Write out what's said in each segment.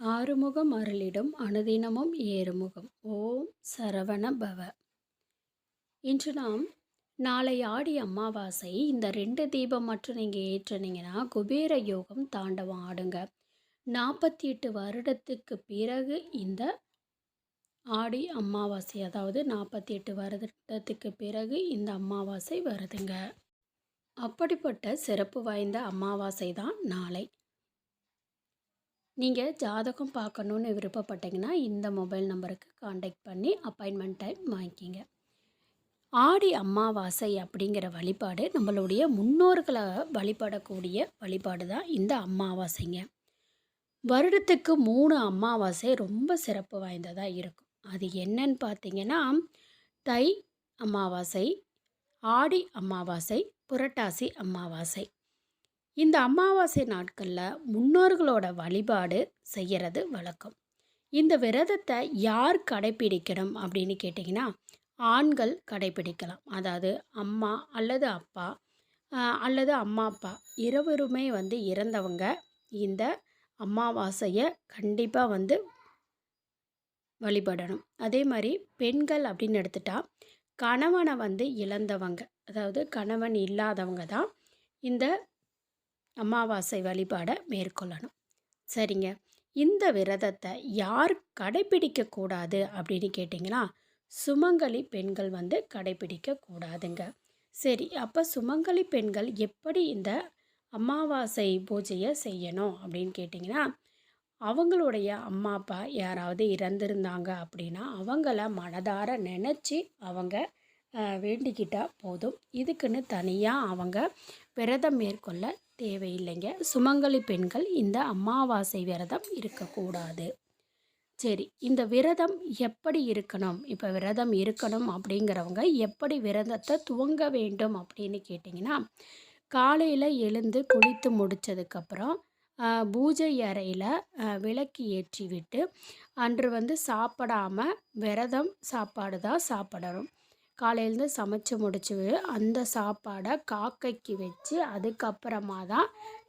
ஆறுமுகம் அருளிடும் அனுதினமும் ஏறுமுகம். ஓம் சரவண பவ இன்று நாம் நாளை ஆடி அமாவாசை. இந்த ரெண்டு தீபம் மட்டும் நீங்கள் ஏற்றுனீங்கன்னா குபேர யோகம் தாண்டவம் ஆடுங்க. நாற்பத்தி எட்டு வருடத்துக்கு பிறகு இந்த ஆடி அமாவாசை அதாவது நாற்பத்தி எட்டு வருடத்துக்கு பிறகு இந்த அமாவாசை வருதுங்க. அப்படிப்பட்ட சிறப்பு வாய்ந்த அமாவாசை தான் நாளை. நீங்கள் ஜாதகம் பார்க்கணுன்னு விருப்பப்பட்டீங்கன்னா இந்த மொபைல் நம்பருக்கு காண்டாக்ட் பண்ணி அப்பாயின்மெண்ட் டைம் வாங்கிக்கிங்க. ஆடி அமாவாசை அப்படிங்கிற வழிபாடு நம்மளுடைய முன்னோர்களை வழிபடக்கூடிய வழிபாடு தான் இந்த அமாவாசைங்க. வருடத்துக்கு மூணு அமாவாசை ரொம்ப சிறப்பு வாய்ந்ததாக இருக்கும். அது என்னன்னு பார்த்தீங்கன்னா தை அமாவாசை ஆடி அமாவாசை புரட்டாசி அமாவாசை. இந்த அமாவாசை நாட்களில் முன்னோர்களோட வழிபாடு செய்கிறது வழக்கம். இந்த விரதத்தை யார் கடைப்பிடிக்கணும் அப்படின்னு கேட்டிங்கன்னா ஆண்கள் கடைப்பிடிக்கலாம். அதாவது அம்மா அல்லது அப்பா அல்லது அம்மா அப்பா இருவருமே வந்து இறந்தவங்க இந்த அமாவாசையை கண்டிப்பாக வந்து வழிபடணும். அதே மாதிரி பெண்கள் அப்படின்னு எடுத்துட்டா கணவனை வந்து இழந்தவங்க அதாவது கணவன் இல்லாதவங்க தான் இந்த அமாவாசை வழிபாடை மேற்கொள்ளணும். சரிங்க. இந்த விரதத்தை யார் கடைப்பிடிக்கக்கூடாது அப்படின்னு கேட்டிங்கன்னா சுமங்கலி பெண்கள் வந்து கடைபிடிக்கக்கூடாதுங்க சரி அப்போ சுமங்கலி பெண்கள் எப்படி இந்த அமாவாசை பூஜையை செய்யணும் அப்படின்னு கேட்டிங்கன்னா அவங்களுடைய அம்மா அப்பா யாராவது இறந்துருந்தாங்க அப்படின்னா அவங்கள மனதார நினச்சி அவங்க வேண்டிக்கிட்டால் போதும். இதுக்குன்னு தனியாக அவங்க விரதம் மேற்கொள்ள தேவையில்லைங்க. சுமங்கலி பெண்கள் இந்த அமாவாசை விரதம் இருக்கக்கூடாது. சரி இந்த விரதம் எப்படி இருக்கணும்? இப்போ விரதம் இருக்கணும் அப்படிங்கிறவங்க எப்படி விரதத்தை துவங்க வேண்டும் அப்படின்னு கேட்டிங்கன்னா காலையில் எழுந்து குளித்து முடித்ததுக்கப்புறம் பூஜை அறையில் விளக்கு ஏற்றி விட்டு அன்று வந்து சாப்பிடாமல் விரதம் சாப்பாடு தான் சாப்பிடணும். காலையிலேருந்து சமைச்சு முடிச்சு அந்த சாப்பாடை காக்கைக்கு வச்சு அதுக்கப்புறமா தான்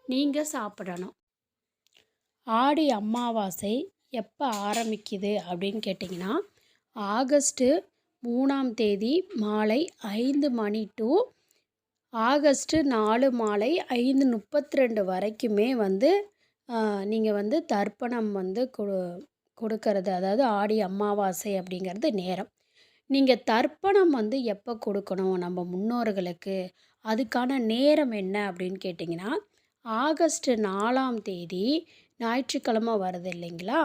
நீங்கள் சாப்பிடணும். ஆடி அமாவாசை எப்போ ஆரம்பிக்குது அப்படின்னு கேட்டிங்கன்னா ஆகஸ்ட்டு மூணாம் தேதி மாலை ஐந்து மணி டு ஆகஸ்ட்டு நாலு மாலை ஐந்து முப்பத்தி ரெண்டு வரைக்குமே வந்து நீங்கள் வந்து தர்ப்பணம் வந்து கொடு கொடுக்கறது அதாவது ஆடி அமாவாசை அப்படிங்கிறது நேரம். நீங்கள் தர்ப்பணம் வந்து எப்போ கொடுக்கணும் நம்ம முன்னோர்களுக்கு? அதுக்கான நேரம் என்ன அப்படின்னு கேட்டிங்கன்னா ஆகஸ்ட் நாலாம் தேதி ஞாயிற்றுக்கிழமை வருது இல்லைங்களா?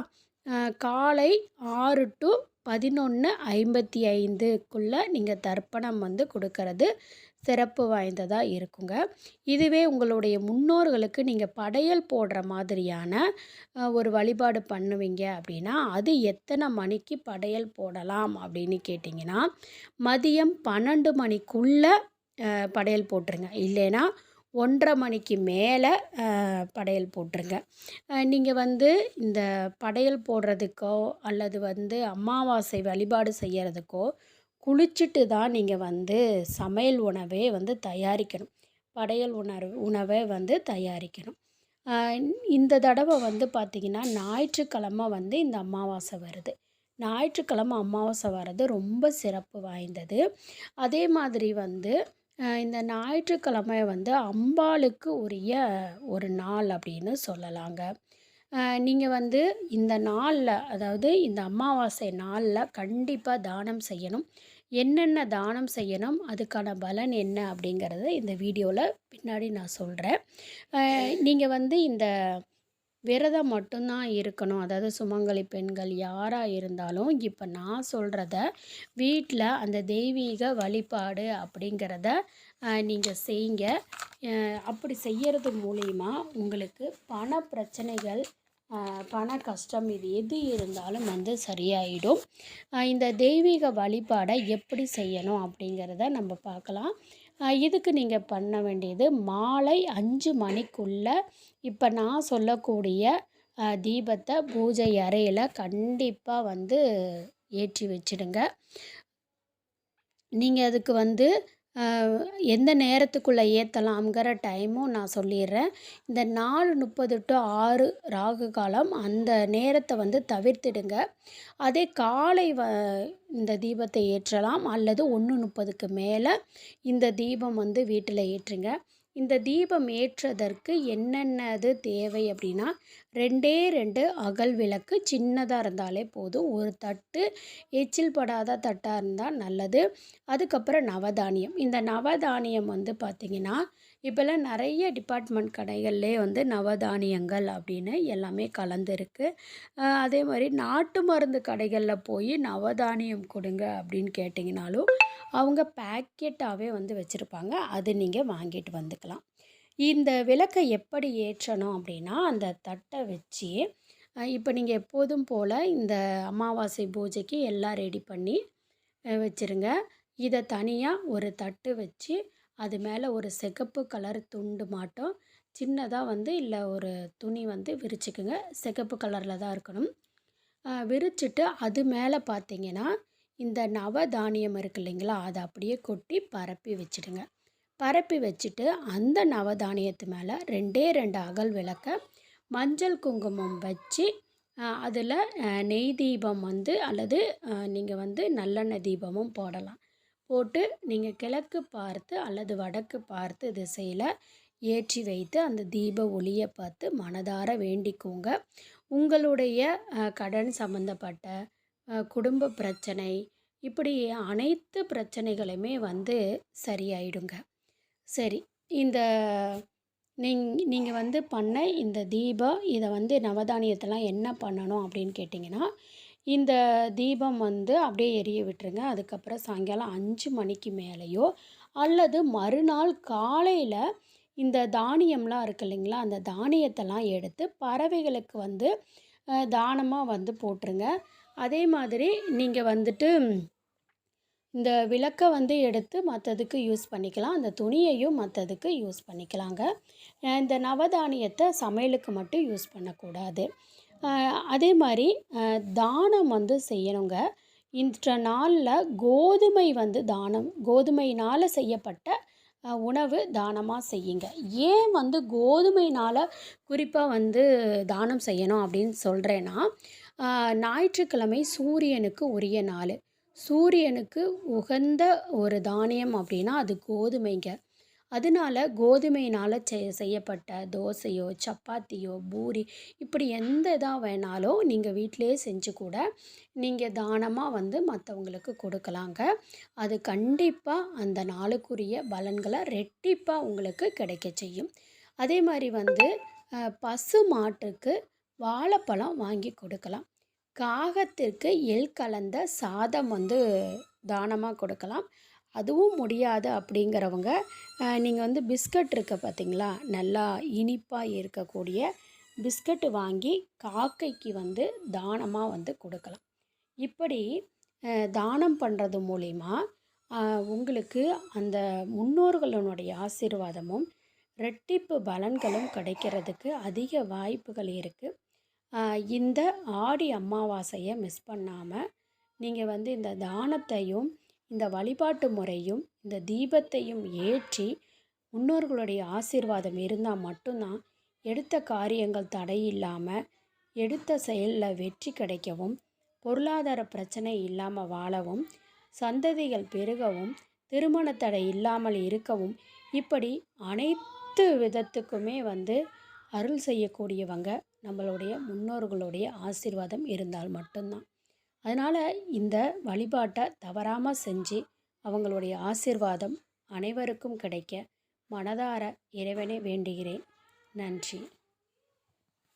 காலை ஆறு டு பதினொன்று ஐம்பத்தி ஐந்துக்குள்ளே நீங்கள் தர்ப்பணம் வந்து கொடுக்கறது சிறப்பு வாய்ந்ததாக இருக்குங்க. இதுவே உங்களுடைய முன்னோர்களுக்கு நீங்கள் படையல் போடுற மாதிரியான ஒரு வழிபாடு பண்ணுவீங்க அப்படின்னா அது எத்தனை மணிக்கு படையல் போடலாம் அப்படின்னு கேட்டிங்கன்னா மதியம் பன்னெண்டு மணிக்குள்ளே படையல் போட்டுருங்க. இல்லைன்னா ஒன்றரை மணிக்கு மேலே படையல் போட்டுருங்க. நீங்கள் வந்து இந்த படையல் போடுறதுக்கோ அல்லது வந்து அமாவாசை வழிபாடு செய்கிறதுக்கோ குளிச்சுட்டு தான் நீங்கள் வந்து சமையல் உணவே வந்து தயாரிக்கணும். படையல் உணர்வு உணவை வந்து தயாரிக்கணும். இந்த தடவை வந்து பார்த்திங்கன்னா ஞாயிற்றுக்கிழமை வந்து இந்த அமாவாசை வருது. ஞாயிற்றுக்கிழமை அமாவாசை வர்றது ரொம்ப சிறப்பு வாய்ந்தது. அதே மாதிரி வந்து இந்த ஞாயிற்றுக்கிழமை வந்து அம்பாளுக்கு உரிய ஒரு நாள் அப்படின்னு சொல்லலாங்க. நீங்கள் வந்து இந்த நாளில் அதாவது இந்த அமாவாசை நாளில் கண்டிப்பாக தானம் செய்யணும். என்னென்ன தானம் செய்யணும் அதுக்கான பலன் என்ன அப்படிங்கிறத இந்த வீடியோவில் பின்னாடி நான் சொல்கிறேன் நீங்கள் வந்து இந்த விரதம் மட்டும்தான் இருக்கணும். அதாவது சுமங்கலி பெண்கள் யாராக இருந்தாலும் இப்போ நான் சொல்கிறத வீட்டில் அந்த தெய்வீக வழிபாடு அப்படிங்கிறத நீங்கள் செய்யுங்க. அப்படி செய்கிறது மூலிமா உங்களுக்கு பண பிரச்சனைகள் பண கஷ்டம் இது எது இருந்தாலும் வந்து சரியாயிடும். இந்த தெய்வீக வழிபாடை எப்படி செய்யணும் அப்படிங்கிறத நம்ம பார்க்கலாம். இதுக்கு நீங்கள் பண்ண வேண்டியது மாலை அஞ்சு மணிக்குள்ளே இப்போ நான் சொல்லக்கூடிய தீபத்தை பூஜை அறையில் கண்டிப்பாக வந்து ஏற்றி வச்சிடுங்க. நீங்கள் அதுக்கு வந்து எந்த நேரத்துக்குள்ளே ஏற்றலாம்ங்கிற டைமும் நான் சொல்லிடுறேன். இந்த நாலு முப்பது டு ஆறு ராகு காலம் அந்த நேரத்தை வந்து தவிர்த்திடுங்க. அதே காலை வ இந்த தீபத்தை ஏற்றலாம் அல்லது ஒன்று முப்பதுக்கு மேலே இந்த தீபம் வந்து வீட்டில் ஏற்றுங்க. இந்த தீபம் ஏற்றுவதற்கு என்னென்னது தேவை அப்படின்னா ரெண்டே ரெண்டு அகல் விளக்கு சின்னதாக இருந்தாலே போதும். ஒரு தட்டு எச்சில் படாத தட்டாக இருந்தால் நல்லது. அதுக்கப்புறம் நவதானியம். இந்த நவதானியம் வந்து பார்த்திங்கன்னா இப்போல்லாம் நிறைய டிபார்ட்மெண்ட் கடைகள்லே வந்து நவதானியங்கள் அப்படின்னு எல்லாமே கலந்துருக்கு. அதே மாதிரி நாட்டு மருந்து கடைகளில் போய் நவதானியம் கொடுங்க அப்படின்னு கேட்டிங்கனாலும் அவங்க பேக்கெட்டாகவே வந்து வச்சுருப்பாங்க. அது நீங்கள் வாங்கிட்டு வந்துக்கலாம். இந்த விளக்கை எப்படி ஏற்றணும் அப்படின்னா அந்த தட்டை வச்சு இப்போ நீங்கள் எப்போதும் போல் இந்த அமாவாசை பூஜைக்கு எல்லாம் ரெடி பண்ணி வச்சுருங்க வச்சிருங்க. இதை தனியாக ஒரு தட்டு வச்சு அது மேலே ஒரு சிகப்பு கலர் துண்டு மாட்டோம். சின்னதாக வந்து இல்லை ஒரு துணி வந்து விரிச்சுக்குங்க. சிகப்பு கலரில் தான் இருக்கணும். விரிச்சிட்டு அது மேலே பார்த்தீங்கன்னா இந்த நவதானியம் இருக்கு இல்லைங்களா? அதை அப்படியே கொட்டி பரப்பி வச்சிடுங்க. பரப்பி வச்சுட்டு அந்த நவதானியத்து மேலே ரெண்டே ரெண்டு அகல் விளக்க மஞ்சள் குங்குமம் வச்சு அதில் நெய் தீபம் வந்து அல்லது நீங்கள் வந்து நல்லெண்ணெய் தீபமும் போடலாம். போட்டு நீங்கள் கிழக்கு பார்த்து அல்லது வடக்கு பார்த்து திசையில் ஏற்றி வைத்து அந்த தீப ஒளியை பார்த்து மனதார வேண்டிக்கோங்க. உங்களுடைய கடன் சம்மந்தப்பட்ட குடும்ப பிரச்சனை இப்படி அனைத்து பிரச்சனைகளுமே வந்து சரியாயிடுங்க. சரி இந்த நீங் நீங்கள் வந்து பண்ண இந்த தீபம் இதை வந்து நவதானியத்தெல்லாம் என்ன பண்ணணும் அப்படின்னு கேட்டிங்கன்னா இந்த தீபம் வந்து அப்படியே எரிய விட்டுருங்க. அதுக்கப்புறம் சாயங்காலம் அஞ்சு மணிக்கு மேலேயோ அல்லது மறுநாள் காலையில் இந்த தானியம்லாம் இருக்கு இல்லைங்களா அந்த தானியத்தெல்லாம் எடுத்து பறவைகளுக்கு வந்து தானமாக வந்து போட்டுருங்க. அதே மாதிரி நீங்கள் வந்துட்டு இந்த விளக்கை வந்து எடுத்து மற்றதுக்கு யூஸ் பண்ணிக்கலாம். அந்த துணியையும் மற்றதுக்கு யூஸ் பண்ணிக்கலாங்க. இந்த நவதானியத்தை சமையலுக்கு மட்டும் யூஸ் பண்ணக்கூடாது. அதே மாதிரி தானம் வந்து செய்யணுங்க. இன்ற நாளில் கோதுமை வந்து தானம் கோதுமையினால் செய்யப்பட்ட உணவு தானமாக செய்யுங்க. ஏன் வந்து கோதுமைனால் குறிப்பாக வந்து தானம் செய்யணும் அப்படின்னு சொல்கிறேன்னா ஞாயிற்றுக்கிழமை சூரியனுக்கு உரிய நாள். சூரியனுக்கு உகந்த ஒரு தானியம் அப்படின்னா அது கோதுமைங்க. அதனால கோதுமையினால் செய் செய்யப்பட்ட தோசையோ சப்பாத்தியோ பூரி இப்படி எந்த இதாக வேணாலும் நீங்கள் வீட்டிலேயே செஞ்சு கூட நீங்கள் தானமாக வந்து மற்றவங்களுக்கு கொடுக்கலாங்க. அது கண்டிப்பாக அந்த நாளுக்குரிய பலன்களை ரெட்டிப்பாக உங்களுக்கு கிடைக்க செய்யும். அதே மாதிரி வந்து பசு மாட்டுக்கு வாழைப்பழம் வாங்கி கொடுக்கலாம். காகத்திற்கு எள் கலந்த சாதம் வந்து தானமாக கொடுக்கலாம். அதுவும் முடியாது அப்படிங்கிறவங்க நீங்கள் வந்து பிஸ்கட் இருக்க பார்த்திங்களா நல்லா இனிப்பாக இருக்கக்கூடிய பிஸ்கட்டு வாங்கி காக்கைக்கு வந்து தானமாக வந்து கொடுக்கலாம். இப்படி தானம் பண்ணுறது மூலிமா உங்களுக்கு அந்த முன்னோர்களுடைய ஆசீர்வாதமும் ரெட்டிப்பு பலன்களும் கிடைக்கிறதுக்கு அதிக வாய்ப்புகள் இருக்குது இந்த ஆடி அமாவாசையை மிஸ் பண்ணாமல் நீங்கள் வந்து இந்த தானத்தையும் இந்த வழிபாட்டு முறையும் இந்த தீபத்தையும் ஏற்றி முன்னோர்களுடைய ஆசீர்வாதம் இருந்தால் மட்டும்தான் எடுத்த காரியங்கள் தடையில்லாமல் எடுத்த செயலில் வெற்றி கிடைக்கவும் பொருளாதார பிரச்சனை இல்லாமல் வாழவும் சந்ததிகள் பெருகவும் திருமண தடை இல்லாமல் இருக்கவும் இப்படி அனைத்து விதத்துக்குமே வந்து அருள் செய்யக்கூடியவங்க நம்மளுடைய முன்னோர்களுடைய ஆசீர்வாதம் இருந்தால் மட்டும்தான். அதனால் இந்த வழிபாட்டை தவறாமல் செஞ்சு அவங்களுடைய ஆசீர்வாதம் அனைவருக்கும் கிடைக்க மனதார இறைவனை வேண்டுகிறேன். நன்றி.